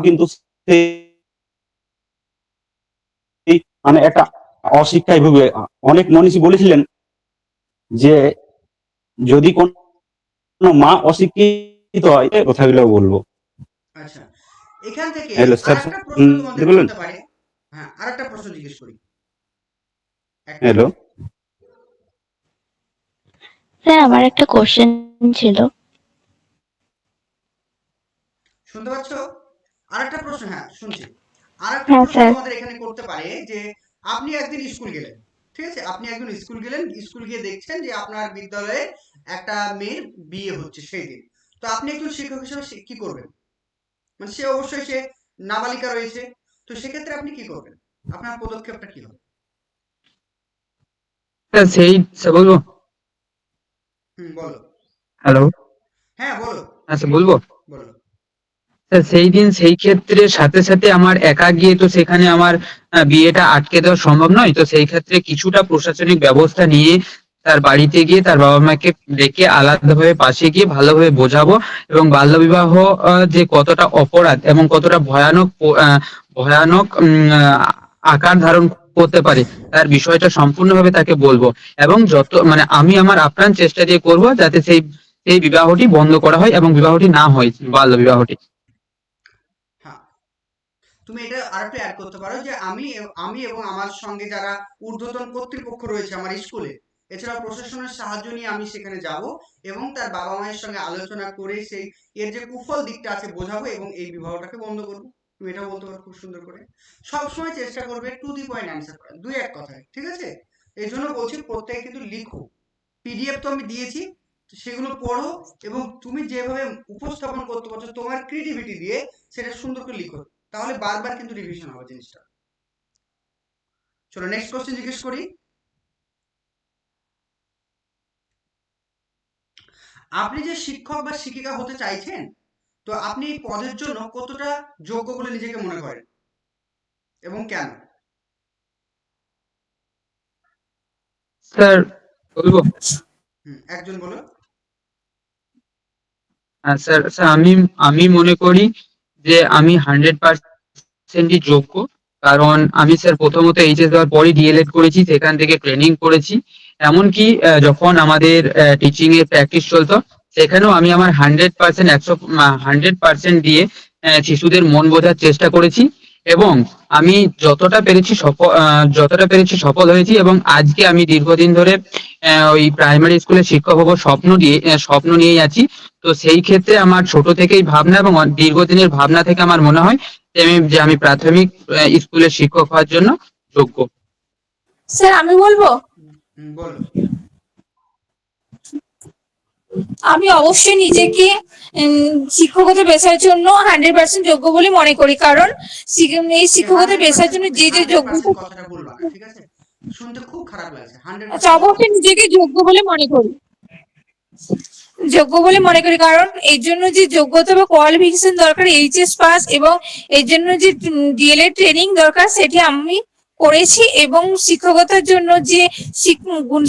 কিন্তু মানে একটা অশিক্ষায় ভুগে। অনেক মনীষী বলেছিলেন যে যদি কোন মা অশিক্ষিত হয় কথাগুলো বলব। আচ্ছা এখান থেকে sir. আরেকটা প্রশ্ন হ্যাঁ জিজ্ঞেস করি। হ্যালো। স্যার আমার একটা কোশ্চেন ছিল। শুনতে পাচ্ছ? আরেকটা প্রশ্ন হ্যাঁ শুনছি। আরেকটা হ্যাঁ, প্রশ্ন। তোমাদের এখানে করতে পারে যে আপনি একদিন স্কুল গেলেন ঠিক আছে? আপনি একদিন স্কুল গেলেন স্কুল গিয়ে দেখছেন যে আপনার বিদ্যালয়ে একটা মেয়ের বিয়ে হচ্ছে সেই দিন। তো আপনি একজন শিক্ষক হিসেবে কি করবেন? মানে সে অবশ্যই সে নাবালিকা রয়েছে তো সেক্ষেত্রে আপনি কি করবেন? আপনার পদক্ষেপটা কি হবে? সেই বলব? হুম বলো। হ্যালো? হ্যাঁ বলো। স্যার বলব? সেই দিন, সেই ক্ষেত্রে সাথে সাথে আমার একা গিয়ে তো সেখানে আমার বিয়েটা আটকে দেওয়া সম্ভব নয়। তো সেই ক্ষেত্রে কিছুটা প্রশাসনিক ব্যবস্থা নিয়ে তার বাড়িতে গিয়ে তার বাবা মাকে ডেকে আলাদাভাবে পাশে গিয়ে ভালোভাবে বোঝাবো এবং বাল্যবিবাহ যে কতটা অপরাধ এবং কতটা ভয়ানক ভয়ানক আকার ধারণ করতে পারে, তার বিষয়টা সম্পূর্ণভাবে তাকে বলব। এবং যত মানে আমি আমার আপ্রাণ চেষ্টা দিয়ে করব যাতে সেই সেই বিবাহটি বন্ধ করা হয় এবং বিবাহটি না হয় বাল্য বিবাহটি তুমি এটা আরেকটু অ্যাড করতে পারো যে আমি আমি এবং আমার সঙ্গে যারা ঊর্ধ্বতন কর্তৃপক্ষ রয়েছে আমার স্কুলে এছাড়া প্রশাসনের সাহায্য নিয়ে আমি সেখানে যাব এবং তার বাবা মায়ের সঙ্গে আলোচনা করে সেই এর যে কুফল দিকটা আছে বোঝাবো এবং এই বিবাহটাকে বন্ধ করব। তুমি এটা বলতে পারো খুব সুন্দর করে। সবসময় চেষ্টা করবে টু দি পয়েন্ট অ্যান্সার করা দুই এক কথায়, ঠিক আছে? এই জন্য বলছি প্রত্যেকে কিন্তু লিখো। পিডিএফ তো আমি দিয়েছি, সেগুলো পড়ো এবং তুমি যেভাবে উপস্থাপন করতে পারছ তোমার ক্রিয়েটিভিটি দিয়ে সেটা সুন্দর করে লিখো। তাহলে বারবার কিন্তু রিভিশন হবে জিনিসটা। চলো নেক্সট কোশ্চেন জিজ্ঞেস করি। আপনি যে শিক্ষক বা শিক্ষিকা হতে চাইছেন তো আপনি এই পদের জন্য কতটা যোগ্য বলে নিজেকে মনে করেন? এবং কেন? স্যার বলব? একজন বলো। হ্যাঁ, স্যার স্যার আমি আমি মনে করি যে আমি হান্ড্রেড পার্সেন্টই যোগ্য, কারণ আমি স্যার প্রথমত এইচএস দেওয়ার পরই ডিএলএড করেছি, সেখান থেকে ট্রেনিং করেছি। এমনকি যখন আমাদের টিচিং এর প্র্যাকটিস চলতো, সেখানেও আমি আমার হান্ড্রেড পার্সেন্ট একশো হান্ড্রেড পার্সেন্ট দিয়ে শিশুদের মন বোঝার চেষ্টা করেছি। এবং আমি যতটা পেরেছি সফল যতটা পেরেছি সফল হয়েছি এবং আজকে আমি দীর্ঘদিন ধরে আহ, ওই প্রাইমারি স্কুলে শিক্ষক হব স্বপ্ন দিয়ে স্বপ্ন নিয়েই আছি। তো সেই ক্ষেত্রে আমার ছোট থেকেই ভাবনা এবং দীর্ঘদিনের ভাবনা থেকে আমার মনে হয় যে আমি যে আমি প্রাথমিক স্কুলের শিক্ষক হওয়ার জন্য যোগ্য। স্যার আমি বলব? বলো আমি অবশ্যই নিজেকে শিক্ষকতা পেশার জন্য হান্ড্রেড পার্সেন্ট যোগ্য বলে মনে করি। কারণ এই শিক্ষকতা পেশার জন্য যে যে 100% যোগ্যতা কথাটা বলবা না ঠিক আছে? শুনতে খুব খারাপ লাগছে। আচ্ছা অবশ্যই নিজেকে যোগ্য বলে মনে করি। যোগ্য বলে মনে করি কারণ এর জন্য যে যোগ্যতা বা কোয়ালিফিকেশন দরকার এইচএস পাস এবং এর জন্য যে ডিএলএড ট্রেনিং দরকার সেটি আমি করেছি এবং শিক্ষকতার জন্য যে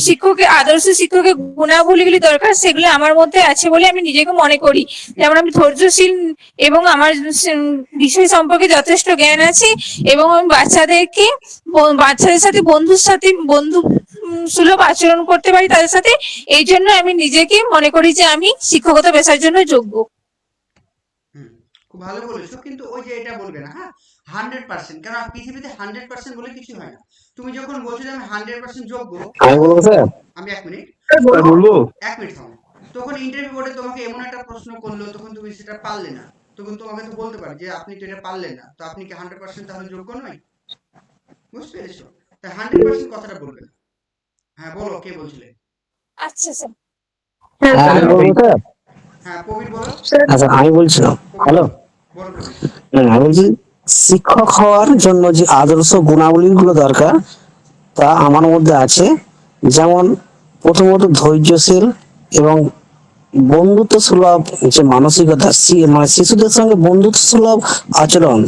শিক্ষকের আদর্শ শিক্ষকের গুণাবলীগুলি দরকার, সেগুলো আমার মধ্যে আছে বলে আমি নিজেকে মনে করি। যেমন আমি ধৈর্যশীল এবং আমার বিষয় সম্পর্কে যথেষ্ট জ্ঞান আছে এবং আমি বাচ্চাদেরকে বাচ্চাদের সাথে বন্ধুর সাথে বন্ধু সুলভ আচরণ করতে পারি তাদের সাথে। এই জন্য আমি নিজেকে মনে করি যে আমি শিক্ষকতা পেশার জন্য যোগ্য। ভালো বলেছ। কিন্তু ওই যে এটা বলবে না হ্যাঁ? Hundred percent. কারণ পৃথিবীতে হান্ড্রেড পার্সেন্ট বলে কিছু হয় না। তুমি যখন বলছো যে আমি হান্ড্রেড পার্সেন্ট যোগ্য আমি স্যার। আমি এক মিনিট। এক মিনিট থামো। তখন ইন্টারভিউ বোর্ডে তোমাকে এমন একটা প্রশ্ন করল তখন তুমি সেটা পারলে না। তখন তোমাকে তো বলতে পারে যে আপনি তো এটা পারলেন না। তো আপনি কি হান্ড্রেড পার্সেন্ট তাহলে যোগ্য নয় বুঝতে পেরেছ? তাই হান্ড্রেড পার্সেন্ট কথাটা বলবে হ্যাঁ বলো কে বলছিলে? আচ্ছা স্যার। হ্যাঁ, স্যার। হ্যাঁ প্রবীর বলো। আচ্ছা আমি বলছিলাম। হ্যালো। বলো আমি বলছি শিক্ষক হওয়ার জন্য যে আদর্শ গুণাবলীগুলো দরকার, তা আমার মধ্যে আছে। যেমন প্রথমত ধৈর্যশীল এবং বন্ধুত্ব সুলভ যে মানসিকতা মানে শিশুদের সঙ্গে বন্ধুত্ব সুলভ আচরণ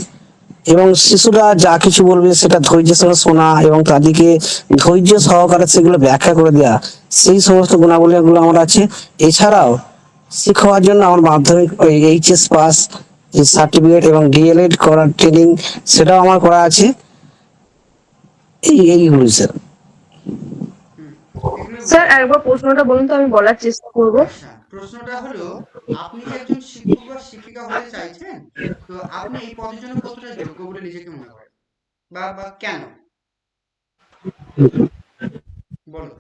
এবং শিশুরা যা কিছু বলবে সেটা ধৈর্যের সঙ্গে শোনা এবং তাদেরকে ধৈর্য সহকারে সেগুলো ব্যাখ্যা করে দেওয়া সেই সমস্ত গুণাবলীগুলো আমার আছে। এছাড়াও শিক্ষক হওয়ার জন্য আমার মাধ্যমিক এইচএস পাস যে সার্টিফিকেট এবং ডিএলএড করার ট্রেনিং সেটাও আমার করা আছে। এই এইগুলো স্যার স্যার একবার প্রশ্নটা বলুন তো আমি বলার চেষ্টা করব। আচ্ছা প্রশ্নটা হলো আপনি যে একজন শিক্ষক বা শিক্ষিকা হতে চাইছেন তো আপনি এই পদের জন্য কতটা যোগ্য বলে নিজেকে মনে করেন? বা বা কেন? বলো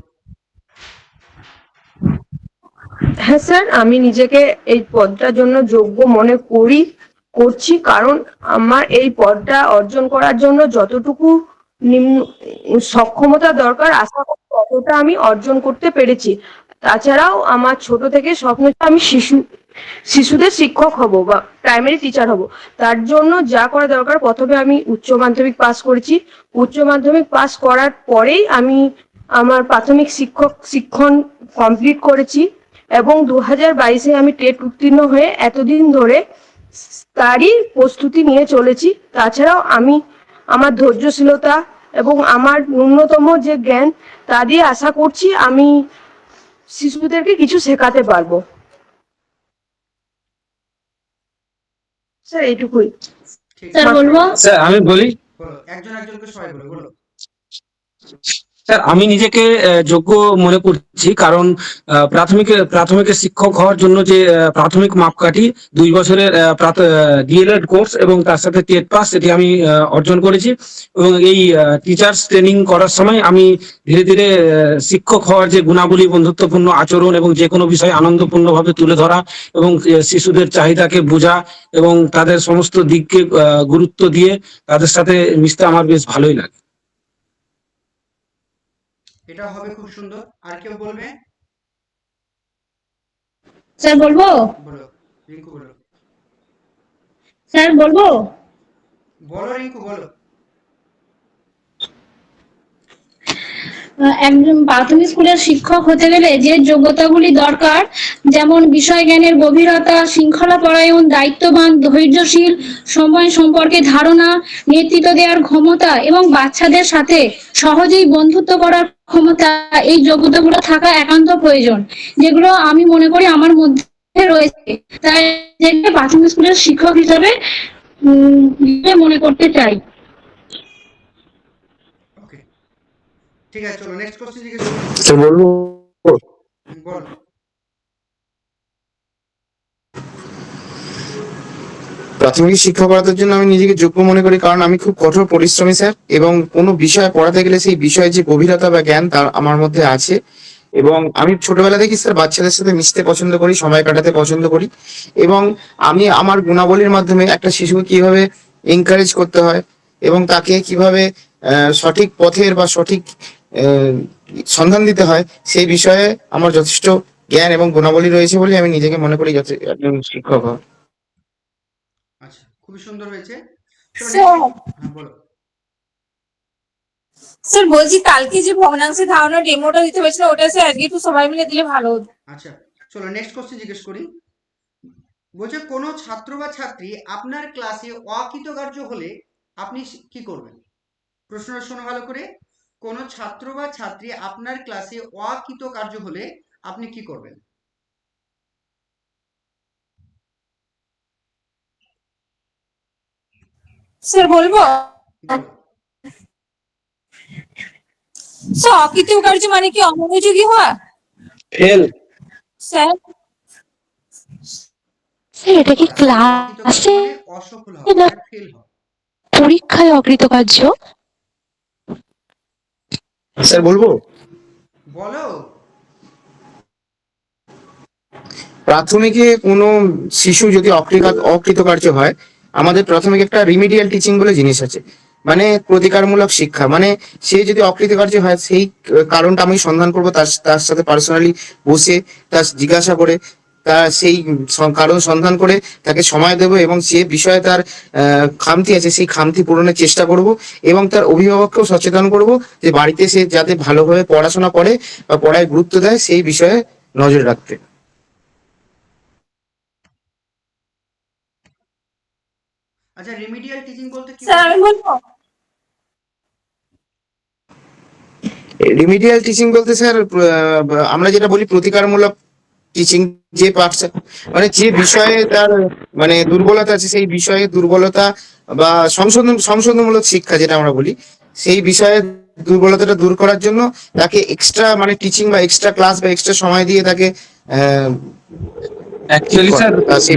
হ্যাঁ স্যার, আমি নিজেকে এই পদটার জন্য যোগ্য মনে করি, করছি কারণ আমার এই পদটা অর্জন করার জন্য যতটুকু নিম্ন, সক্ষমতা দরকার, আশা করি ততটা আমি অর্জন করতে পেরেছি। তাছাড়াও আমার ছোট থেকে স্বপ্ন আমি শিশু, শিশুদের শিক্ষক হব বা প্রাইমারি টিচার হব। তার জন্য যা করা দরকার, প্রথমে আমি উচ্চ মাধ্যমিক পাস করেছি। উচ্চ মাধ্যমিক পাস করার পরেই আমি আমার প্রাথমিক শিক্ষক, শিক্ষণ কমপ্লিট করেছি। এবং দু হাজার বাইশে আমি টেট উত্তীর্ণ হয়ে এতদিন ধরে তারই প্রস্তুতি নিয়ে চলেছি। তাছাড়াও আমি আমার ধৈর্যশীলতা এবং আমার ন্যূনতম যে জ্ঞান তা দিয়ে আশা করছি আমি শিশুদেরকে কিছু শেখাতে পারব। স্যার এইটুকুই। স্যার বলব? স্যার আমি বলি। একজন একজনকে সবাই বলো বলো স্যার, আমি নিজেকে যোগ্য মনে করছি, কারণ প্রাথমিক প্রাথমিকের শিক্ষক হওয়ার জন্য যে প্রাথমিক মাপকাঠি, দুই বছরের ডিএলএড কোর্স এবং তার সাথে টেট পাস সেটি আমি অর্জন করেছি এবং এই টিচার্স ট্রেনিং করার সময় আমি ধীরে ধীরে শিক্ষক হওয়ার যে গুণাবলী, বন্ধুত্বপূর্ণ আচরণ এবং যে কোনো বিষয় আনন্দপূর্ণভাবে তুলে ধরা এবং শিশুদের চাহিদাকে বোঝা এবং তাদের সমস্ত দিককে গুরুত্ব দিয়ে তাদের সাথে মিশতে আমার বেশ ভালোই লাগে। এটা হবে খুব সুন্দর। আর কেউ বলবে? স্যার বলব? বলো রিঙ্কু বলো। স্যার বলব? বলো রিঙ্কু বলো। একজন প্রাথমিক স্কুলের শিক্ষক হতে গেলে যে যোগ্যতাগুলি দরকার, যেমন বিষয় জ্ঞানের গভীরতা শৃঙ্খলা পরায়ণ দায়িত্ববান, ধৈর্যশীল, সময় সম্পর্কে ধারণা, নেতৃত্ব দেওয়ার ক্ষমতা এবং বাচ্চাদের সাথে সহজেই বন্ধুত্ব করার ক্ষমতা, এই যোগ্যতাগুলো থাকা একান্ত প্রয়োজন, যেগুলো আমি মনে করি আমার মধ্যে রয়েছে। তাই প্রাথমিক স্কুলের শিক্ষক হিসেবে মনে করতে চাই ওকে ঠিক আছে চলো নেক্সট কোশ্চেন জিজ্ঞেস করো। বলব বলো। প্রাথমিক শিক্ষকতার জন্য আমি নিজেকে যোগ্য মনে করি কারণ আমি খুব কঠোর পরিশ্রমী স্যার এবং কোনো বিষয় পড়াতে গেলে সেই বিষয়ে যে গভীরতা বা জ্ঞান তার আমার মধ্যে আছে। এবং আমি ছোটবেলা থেকে স্যার বাচ্চাদের সাথে মিশতে পছন্দ করি সময় কাটাতে পছন্দ করি। এবং আমি আমার গুণাবলীর মাধ্যমে একটা শিশুকে কীভাবে এনকারেজ করতে হয় এবং তাকে কীভাবে সঠিক পথের বা সঠিক সন্ধান দিতে হয়। সেই বিষয়ে আমার যথেষ্ট জ্ঞান এবং গুণাবলী রয়েছে বলে আমি নিজেকে মনে করি একজন শিক্ষক হওয়া। আচ্ছা খুবই সুন্দর হয়েছে। স্যার। হ্যাঁ, বলো। স্যার বলছি কালকে যে ভগ্নাংশে ধারণা ডেমোটা দিতে হয়েছিল ওটা স্যার আজকে একটু সবাই মিলে দিলে ভালো হতো। আচ্ছা চলো নেক্সট কোশ্চেন জিজ্ঞেস করি। বলছে কোনো ছাত্র বা ছাত্রী আপনার ক্লাসে অকৃতকার্য হলে আপনি কি করবেন? প্রশ্নটা শোনো ভালো করে। কোনো ছাত্র বা ছাত্রী আপনার ক্লাসে অকৃত কার্য হলে আপনি কি করবেন? স্যার বলব? বলো। স্যার অকৃতকার্য মানে কি অমনোযোগী হওয়া? Fail sir. স্যার এটা কি ক্লাসে মানে অসফল হওয়া ফেল পরীক্ষায় অকৃতকার্য স্যার বলব? বলো। প্রাথমিকে কোনো শিশু যদি অকৃতকার্য হয় আমাদের প্রাথমিক একটা রিমিডিয়াল টিচিং বলে জিনিস আছে। মানে প্রতিকারমূলক শিক্ষা। মানে সে যদি অকৃতকার্য হয় সেই কারণটা আমি সন্ধান করব তার তার সাথে পার্সোনালি বসে তার জিজ্ঞাসা করে সেই কারণ সন্ধান করে তাকে সময় দেব এবং সে বিষয়ে তার আহ, খামতি আছে সেই খামতি পূরণের চেষ্টা করব এবং তার অভিভাবককেও সচেতন করব যে বাড়িতে সে যাতে ভালোভাবে পড়াশোনা করে বা পড়ায় গুরুত্ব দেয় সেই বিষয়ে নজর রাখতে। আচ্ছা রেমিডিয়াল টিচিং বলতে কি স্যার আমি বলব? রিমিডিয়াল টিচিং বলতে স্যার আমরা যেটা বলি প্রতিকারমূলক টিচিং যে পার্টস মানে যে বিষয়ে তার মানে দুর্বলতা আছে সেই বিষয়ে দুর্বলতা বা সংশোধন সংশোধনমূলক শিক্ষা যেটা আমরা বলি সেই বিষয়ে দুর্বলতাটা দূর করার জন্য তাকে এক্সট্রা মানে টিচিং বা এক্সট্রা ক্লাস বা এক্সট্রা সময় দিয়ে তাকে অ্যাকচুয়ালি স্যার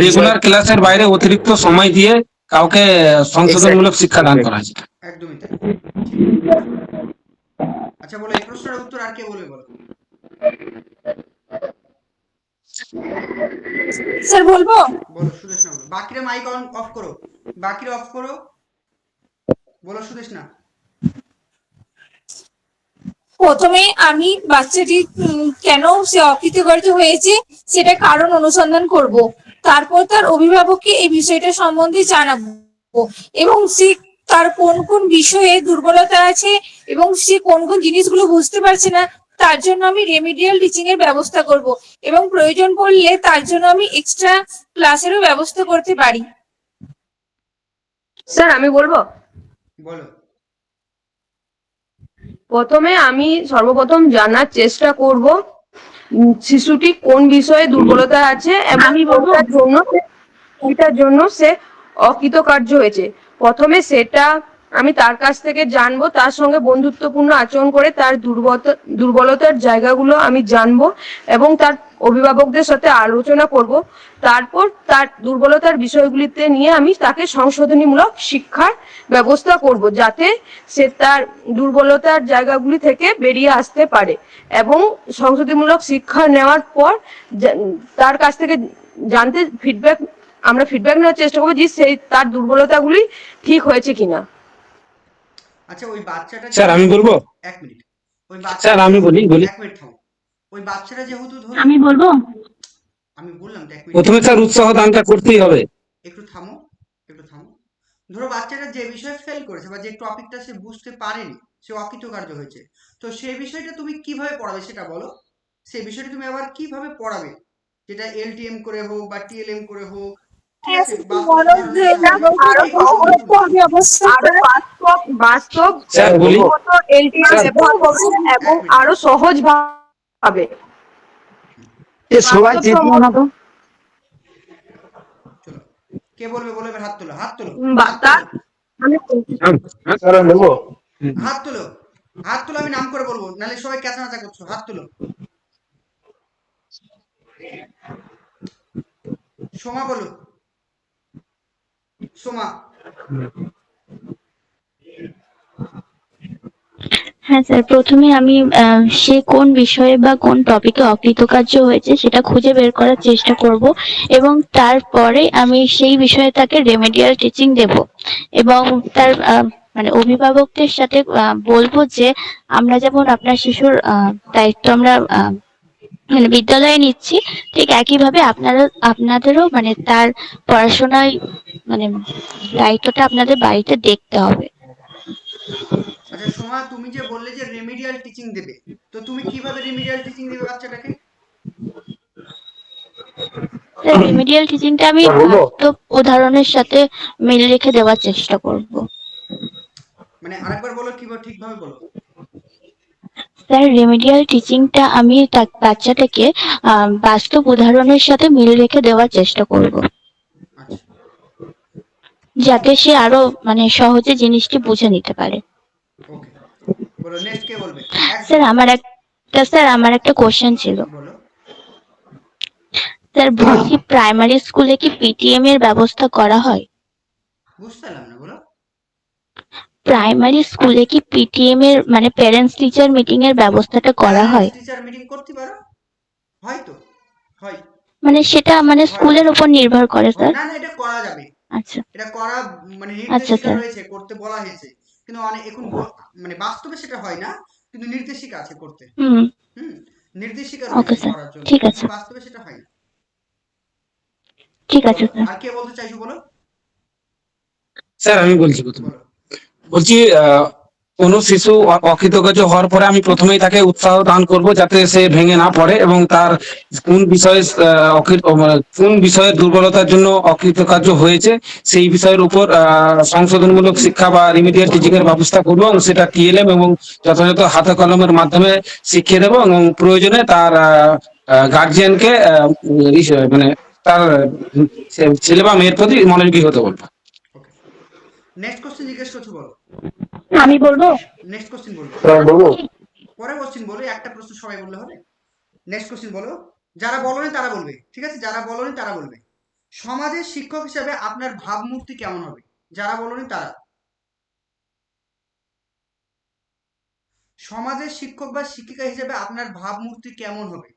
রেগুলার ক্লাসের বাইরে অতিরিক্ত সময় দিয়ে কাউকে সংশোধনমূলক শিক্ষা দান করা একদমই তাই। আচ্ছা বলো এই প্রশ্নের উত্তর আর কে বলবে বলো? স্যার বলব? বলো সুদেশ না বাকিরা মাইক অন অফ করো। বাকিরা অফ করো। বলো সুদেশ না প্রথমে আমি বাচ্চাটি কেন সে অকৃতকার্য হয়েছে সেটা কারণ অনুসন্ধান করব। তারপর তার অভিভাবককে এই বিষয়টা সম্বন্ধে জানাব। এবং সে তার কোন কোন বিষয়ে দুর্বলতা আছে এবং সে কোন কোন জিনিসগুলো বুঝতে পারছে না তার জন্য আমি রেমিডিয়াল টিচিং এর ব্যবস্থা করব এবং প্রয়োজন পড়লে তার জন্য আমি এক্সট্রা ক্লাসেরও ব্যবস্থা করতে পারি। স্যার আমি বলব? বলো। প্রথমে আমি সর্বপ্রথম জানার চেষ্টা করব শিশুটি কোন বিষয়ে দুর্বলতা আছে এবং আমি জন্য জন্য সে অকৃতকার্য হয়েছে। প্রথমে সেটা আমি তার কাছ থেকে জানব, তার সঙ্গে বন্ধুত্বপূর্ণ আচরণ করে তার দুর্বলতা, দুর্বলতার জায়গাগুলো আমি জানব এবং তার অভিভাবকদের সাথে আলোচনা করব। তারপর তার দুর্বলতার বিষয়গুলিতে নিয়ে আমি তাকে সংশোধনীমূলক শিক্ষার ব্যবস্থা করব, যাতে সে তার দুর্বলতার জায়গাগুলি থেকে বেরিয়ে আসতে পারে এবং সংশোধনীমূলক শিক্ষা নেওয়ার পর তার কাছ থেকে জানতে ফিডব্যাক আমরা ফিডব্যাক নেওয়ার চেষ্টা করব যে সেই তার দুর্বলতাগুলি ঠিক হয়েছে কিনা। আচ্ছা ওই বাচ্চাটা স্যার আমি বলব? এক মিনিট। ওই বাচ্চা স্যার আমি বলি বলি। এক মিনিট থামো। ওই বাচ্চাটা যেহেতু ধরো আমি বলব? আমি বললাম এক মিনিট। প্রথমে স্যার উৎসাহ দানটা করতেই হবে। একটু থামো একটু থামো। ধরো বাচ্চাটা যে বিষয়ে ফেল করেছে বা যে টপিকটা সে বুঝতে পারেনি সে অকৃতকার্য হয়েছে। তো সেই বিষয়টা তুমি কীভাবে পড়াবে সেটা বলো। সেই বিষয়টা তুমি আবার কীভাবে পড়াবে? যেটা এলটিএম করে হোক বা টিএলএম করে হোক বাস্তব বাস্তব স্যার বলি এলটিএম স্যার। ব্যবহার করবে এবং আরও সহজ ভাবে সবাই চেপো না তো কে বলবে বলে হাত তোলো হাত তোলো বা- তার- আমি স্যার আমি বলব হাত তোলো হাত তোলো আমি নাম করে বলব নাহলে সবাই ক্যাচামেচা করছ হাত তোলো সোমা বলো সোমা। হ্যাঁ স্যার, প্রথমে আমি সে কোন বিষয়ে বা কোন টপিকে অকৃতকার্য হয়েছে সেটা খুঁজে বের করার চেষ্টা করব এবং তারপরে আমি সেই বিষয়ে তাকে রেমেডিয়াল টিচিং দেব এবং তার মানে অভিভাবকদের সাথে বলব যে আমরা যেমন আপনার শিশুর দায়িত্ব আমরা মানে বিদ্যালয়ে নিচ্ছি ঠিক একইভাবে আপনারা আপনাদেরও মানে তার পড়াশোনায় মানে দায়িত্বটা আপনাদের বাড়িতে দেখতে হবে। আচ্ছা সোমা তুমি যে বললে যে রেমিডিয়াল টিচিং দেবে তো তুমি কীভাবে রেমিডিয়াল টিচিং দেবে বাচ্চাটাকে? রেমিডিয়াল টিচিংটা আমি হ্যাঁ, বাস্তব উদাহরণের সাথে মিল রেখে দেওয়ার চেষ্টা করব। মানে আরেকবার বলো কীভাবে ঠিকভাবে বলো। স্যার রেমিডিয়াল টিচিংটা আমি বাচ্চাটাকে বাস্তব উদাহরণের সাথে মিল রেখে দেওয়ার চেষ্টা করব। আচ্ছা। যাতে সে আরও মানে সহজে জিনিসটি বুঝে নিতে পারে। স্যার আমার একটা স্যার আমার একটা কোশ্চেন ছিল। স্যার বলছি প্রাইমারি স্কুলে কি পিটিএম এর ব্যবস্থা করা হয়? বুঝতে প্রাইমারি স্কুলে কি পিটিএম এর মানে প্যারেন্টস টিচার মিটিং এর ব্যবস্থাটা করা হয়? টিচার মিটিং করতে পারো? হয়তো হয়। মানে সেটা মানে স্কুলের উপর নির্ভর করে স্যার না না এটা করা যাবে। আচ্ছা। এটা করা মানে আচ্ছা, নির্দেশিকা স্যার। রয়েছে করতে বলা হয়েছে। কিন্তু অনেক এখন মানে বাস্তবে সেটা হয় না কিন্তু নির্দেশিকা আছে করতে। হুম। হুম? নির্দেশিকা রয়েছে স্যার। ঠিক আছে। বাস্তবে সেটা হয় না। ঠিক আছে স্যার আর কে বলতে চাইছো বলো? স্যার আমি বলছি প্রথমে। বলো। বলছি কোনো শিশু অকৃতকার্য হওয়ার পরে আমি প্রথমেই তাকে উৎসাহ দান করব যাতে সে ভেঙে না পড়ে এবং তার কোন বিষয়ে মানে কোন বিষয়ের দুর্বলতার জন্য অকৃতকার্য হয়েছে সেই বিষয়ের উপর সংশোধনমূলক শিক্ষা বা রিমিডিয়াল টিচিং এর ব্যবস্থা করব এবং সেটা টিএলএম এবং যথাযথ হাতে কলমের মাধ্যমে শিখিয়ে দেবো এবং প্রয়োজনে তার গার্জিয়ানকে মানে তার ছেলে বা মেয়ের প্রতি মনোযোগী হতে বলব। নেক্সট কোশ্চেন জিজ্ঞেস করছ বলো। আমি বলব? নেক্সট কোশ্চেন বলব বলব। পরে কোশ্চেন বলো একটা প্রশ্ন সবাই বললে হবে। নেক্সট কোশ্চেন বলো। যারা বলনি তারা বলবে। ঠিক আছে? যারা বলনি তারা বলবে। সমাজের শিক্ষক হিসেবে আপনার ভাবমূর্তি কেমন হবে? যারা বলনি তারা। সমাজের শিক্ষক বা শিক্ষিকা হিসেবে আপনার ভাবমূর্তি কেমন হবে?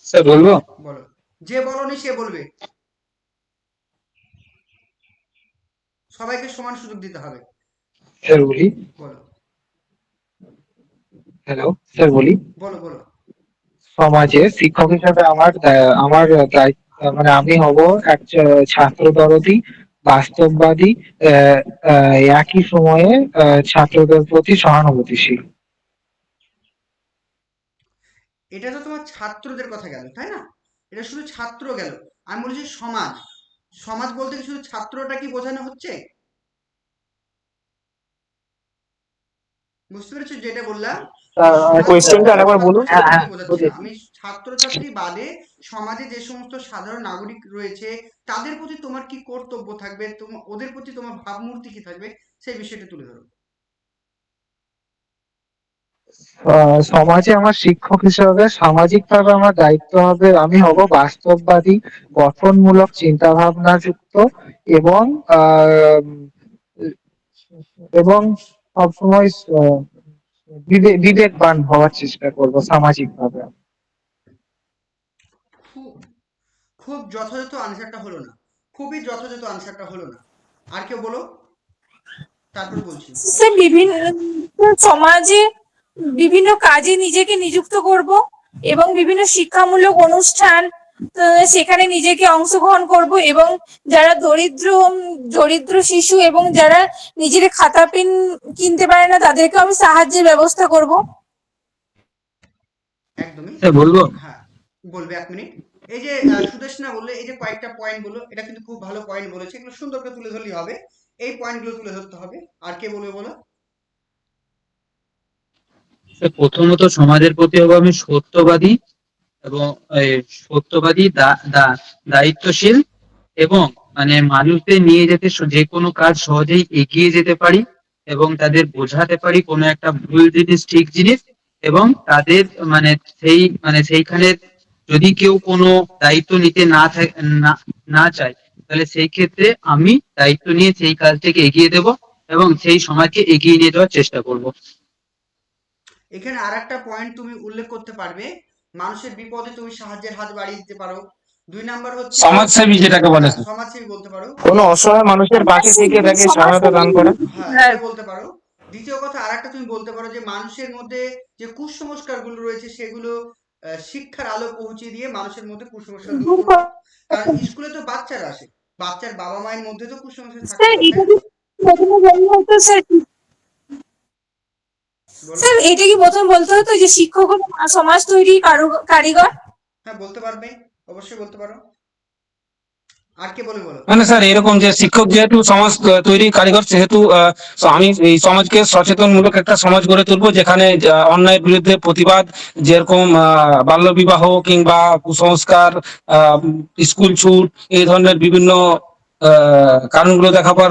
স্যার বলব? বলো। যে বলনি সে বলবে। সবাইকে সমান সুযোগ দিতে হবে। স্যার বলি? বলো। হ্যালো স্যার বলি? বলো বলো। সমাজে শিক্ষক হিসেবে আমার আমার দায়িত্ব মানে আমি হব এক ছাত্র দরদি বাস্তববাদী একই সময়ে ছাত্রদের প্রতি সহানুভূতিশীল। এটা তো তোমার ছাত্রদের কথা গেল তাই না? এটা শুধু ছাত্র গেল। আমি বলছি সমাজ। সমাজ বলতে কি শুধু ছাত্রটা কি বোঝানো হচ্ছে? বুঝতে পেরেছ যেটা বললাম? আমি কোয়েশ্চেনটা আরেকবার বলুন। হ্যাঁ, হ্যাঁ। আমি ছাত্রছাত্রী বাদে সমাজে যে সমস্ত সাধারণ নাগরিক রয়েছে তাদের প্রতি তোমার কি কর্তব্য থাকবে? তোমার ওদের প্রতি তোমার ভাবমূর্তি কি থাকবে? সেই বিষয়টা তুলে ধরো। সমাজে আমার শিক্ষক হিসেবে সামাজিকভাবে আমার দায়িত্ব হবে। আমি হব বাস্তববাদী গঠনমূলক চিন্তা ভাবনা যুক্ত এবং এবং সবসময় বিবেকবান হওয়ার চেষ্টা করব সামাজিক ভাবে খুব যথাযথ আনসারটা হলো না। খুবই যথাযথ আনসারটা হলো না। আর কেউ বলো? তারপর বলছি। স্যার বিভিন্ন সমাজে বিভিন্ন কাজে নিজেকে নিযুক্ত করব এবং বিভিন্ন শিক্ষামূলক অনুষ্ঠান আহ, সেখানে নিজেকে অংশগ্রহণ করব এবং যারা দরিদ্র দরিদ্র শিশু এবং যারা নিজের খাতা পেন কিনতে পারে না তাদেরকে আমি সাহায্যের ব্যবস্থা করব। একদমই। স্যার বলব? হ্যাঁ বলবে এক মিনিট। এই যে সুদেশনা বললে এই যে কয়েকটা পয়েন্ট বলল এটা কিন্তু খুব ভালো পয়েন্ট বলেছে। এগুলো সুন্দর করে তুলে ধরলেই হবে। এই পয়েন্টগুলো তুলে ধরতে হবে। আর কে বলবে বলো? প্রথমত সমাজের প্রতি হব আমি সত্যবাদী এবং সত্যবাদী দায়িত্বশীল এবং মানে মানুষদের নিয়ে যেতে যে কোনো কাজ সহজেই এগিয়ে যেতে পারি এবং তাদের বোঝাতে পারি কোনো একটা ভুল জিনিস, ঠিক জিনিস এবং তাদের মানে সেই মানে সেইখানে যদি কেউ কোনো দায়িত্ব নিতে না না চায়, তাহলে সেই ক্ষেত্রে আমি দায়িত্ব নিয়ে সেই কাজটাকে এগিয়ে দেব এবং সেই সমাজকে এগিয়ে নিয়ে যাওয়ার চেষ্টা করব। এখানে আর একটা পয়েন্ট তুমি উল্লেখ করতে পারবে মানুষের বিপদে তুমি সাহায্যের হাত বাড়িয়ে দিতে পারো। দুই নাম্বার হচ্ছে সমাজসেবী যেটাকে বলে। হ্যাঁ, সমাজসেবী বলতে পারো। কোনো অসহায় মানুষের পাশে থেকে তাকে সহায়তা দান করা। হ্যাঁ বলতে পারো। দ্বিতীয় কথা আর একটা তুমি বলতে পারো যে মানুষের মধ্যে যে কুসংস্কারগুলো রয়েছে সেগুলো শিক্ষার আলো পৌঁছে দিয়ে মানুষের মধ্যে কুসংস্কার দূর কারণ স্কুলে তো বাচ্চারা আসে। বাচ্চার বাবা মায়ের মধ্যে তো কুসংস্কার থাকে। স্যার এটা কি প্রথমে বলতে হতো যে শিক্ষক হলো সমাজ তৈরি কারিগর? হ্যাঁ বলতে পারবে। অবশ্যই বলতে পারো। আর কে বলে বলো? মানে স্যার এরকম যে শিক্ষক যেহেতু সমাজ তৈরি কারিগর সেহেতু আহ, আমি এই সমাজকে সচেতনমূলক একটা সমাজ গড়ে তুলবো যেখানে অন্যায়ের বিরুদ্ধে প্রতিবাদ যেরকম বাল্য বিবাহ কিংবা কুসংস্কার আহ, স্কুল ছুট এই ধরনের বিভিন্ন কারণগুলো দেখাবার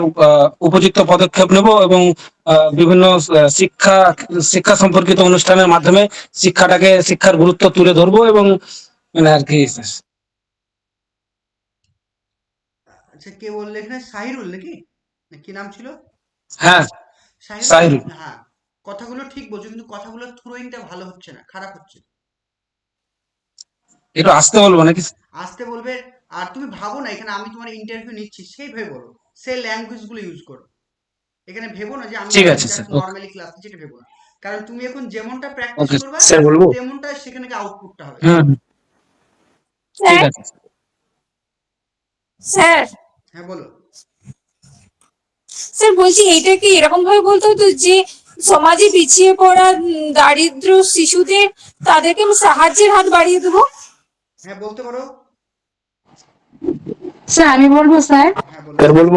উপযুক্ত পদক্ষেপ নেব এবং বিভিন্ন শিক্ষা শিক্ষা সম্পর্কিত অনুষ্ঠানের মাধ্যমে শিক্ষাটাকে শিক্ষার গুরুত্ব তুলে ধরবো এবং মানে আর কি আচ্ছা কে বললে এখানে? সাহিরুল নাকি? কি নাম ছিল? হ্যাঁ সাহিরুল। হ্যাঁ কথাগুলো ঠিক বলছো কিন্তু কথাগুলো থ্রোয়িংটা ভালো হচ্ছে না খারাপ হচ্ছে। একটু আসতে বলব নাকি? আসতে বলবে আর তুমি ভাবো না এখানে আমি তোমার ইন্টারভিউ নিচ্ছি সেইভাবে বলো। সেই ল্যাঙ্গুয়েজগুলো ইউজ করো। এখানে ভেবো না যে আমি ঠিক আছে, স্যার। নর্মালি ক্লাস নিচ্ছি এটা ভেবো না। কারণ তুমি এখন যেমনটা প্র্যাকটিস করবে স্যার বলব? তেমনটা সেখানে আউটপুটটা হবে। ঠিক স্যার আছে স্যার হ্যাঁ বলো। স্যার বলছি এটা কি এরকম ভাবে বলতে হতো যে সমাজে পিছিয়ে পড়া দারিদ্র শিশুদের তাদেরকে আমি সাহায্যের হাত বাড়িয়ে দেবো? হ্যাঁ বলতে পারো। স্যার আমি বলব স্যার হ্যাঁ বলো স্যার বলব